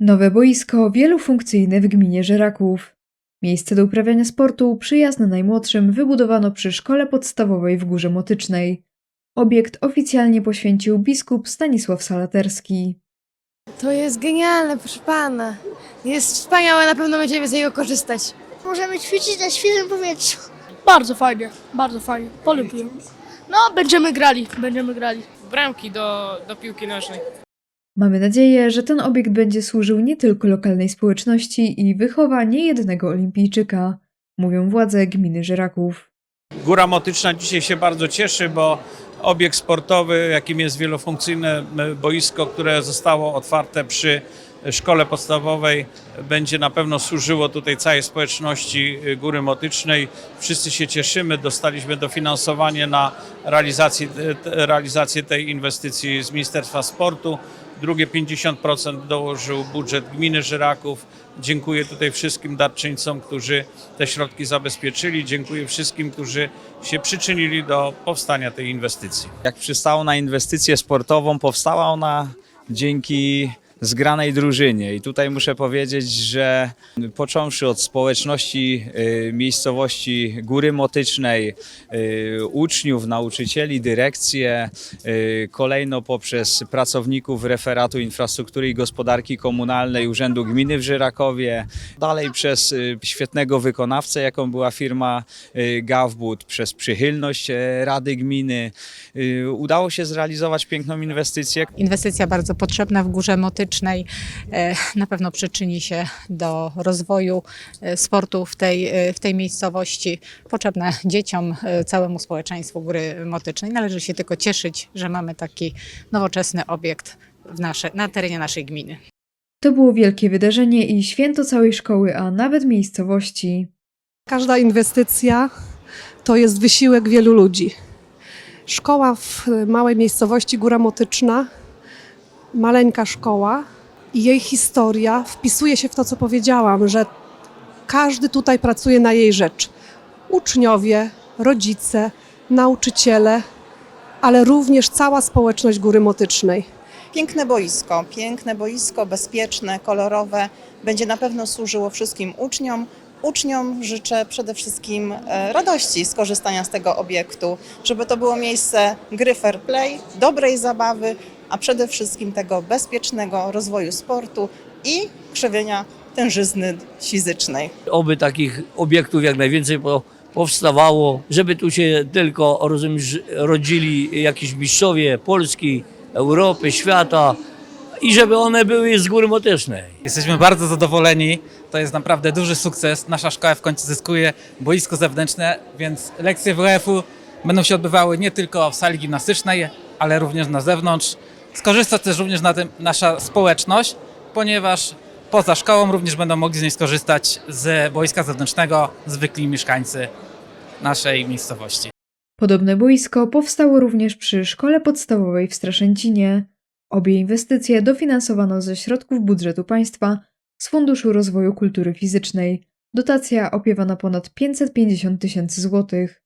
Nowe boisko wielofunkcyjne w gminie Żeraków. Miejsce do uprawiania sportu przyjazne najmłodszym wybudowano przy szkole podstawowej w Górze Motycznej. Obiekt oficjalnie poświęcił biskup Stanisław Salaterski. To jest genialne, proszę pana. Jest wspaniałe, na pewno będziemy z niego korzystać. Możemy ćwiczyć na świeżym powietrzu. Bardzo fajnie, bardzo fajnie. Polubię. No, będziemy grali, będziemy grali. bramki do, do piłki nożnej. Mamy nadzieję, że ten obiekt będzie służył nie tylko lokalnej społeczności i wychowa niejednego olimpijczyka, mówią władze gminy Żeraków. Góra Motyczna dzisiaj się bardzo cieszy, bo obiekt sportowy, jakim jest wielofunkcyjne boisko, które zostało otwarte przy szkole podstawowej, będzie na pewno służyło tutaj całej społeczności y, Góry Motycznej. Wszyscy się cieszymy, dostaliśmy dofinansowanie na realizację, realizację tej inwestycji z Ministerstwa Sportu. Drugie 50% dołożył budżet gminy Żyraków. Dziękuję tutaj wszystkim darczyńcom, którzy te środki zabezpieczyli. Dziękuję wszystkim, którzy się przyczynili do powstania tej inwestycji. Jak przystało na inwestycję sportową, powstała ona dzięki zgranej drużynie. I tutaj muszę powiedzieć, że począwszy od społeczności y, miejscowości Góry Motycznej, y, uczniów, nauczycieli, dyrekcję, y, kolejno poprzez pracowników referatu infrastruktury i gospodarki komunalnej Urzędu Gminy w Żyrakowie, dalej przez świetnego wykonawcę, jaką była firma Gawbud, przez przychylność Rady Gminy. Udało się zrealizować piękną inwestycję, Inwestycja bardzo potrzebna w Górze Motycznej e, na pewno przyczyni się do rozwoju e, sportu w tej, e, w tej miejscowości. Potrzebne dzieciom, całemu społeczeństwu Góry Motycznej. Należy się tylko cieszyć, że mamy taki nowoczesny obiekt w nasze, na terenie naszej gminy. To było wielkie wydarzenie i święto całej szkoły, a nawet miejscowości. Każda inwestycja to jest wysiłek wielu ludzi. Szkoła w małej miejscowości Góra Motyczna, maleńka szkoła i jej historia wpisuje się w to, co powiedziałam, że każdy tutaj pracuje na jej rzecz. Uczniowie, rodzice, nauczyciele, ale również cała społeczność Góry Motycznej. Piękne boisko, piękne boisko, bezpieczne, kolorowe, będzie na pewno służyło wszystkim uczniom. Uczniom życzę przede wszystkim e, radości z korzystania z tego obiektu, żeby to było miejsce gry fair play, dobrej zabawy, a przede wszystkim tego bezpiecznego rozwoju sportu i krzewienia tężyzny fizycznej. oby takich obiektów jak najwięcej po, powstawało, żeby tu się tylko rozumiesz, rodzili jakiś mistrzowie Polski, Europy, świata i żeby one były z góry motycznej. Jesteśmy bardzo zadowoleni. To jest naprawdę duży sukces. Nasza szkoła w końcu zyskuje boisko zewnętrzne, więc lekcje WF-u będą się odbywały nie tylko w sali gimnastycznej, ale również na zewnątrz. Skorzysta też również na tym nasza społeczność, ponieważ poza szkołą również będą mogli z niej skorzystać z boiska zewnętrznego zwykli mieszkańcy naszej miejscowości. Podobne boisko powstało również przy szkole podstawowej w Straszęcinie. Obie inwestycje dofinansowano ze środków budżetu państwa z Funduszu Rozwoju Kultury Fizycznej. Dotacja opiewa na ponad 550 tysięcy złotych.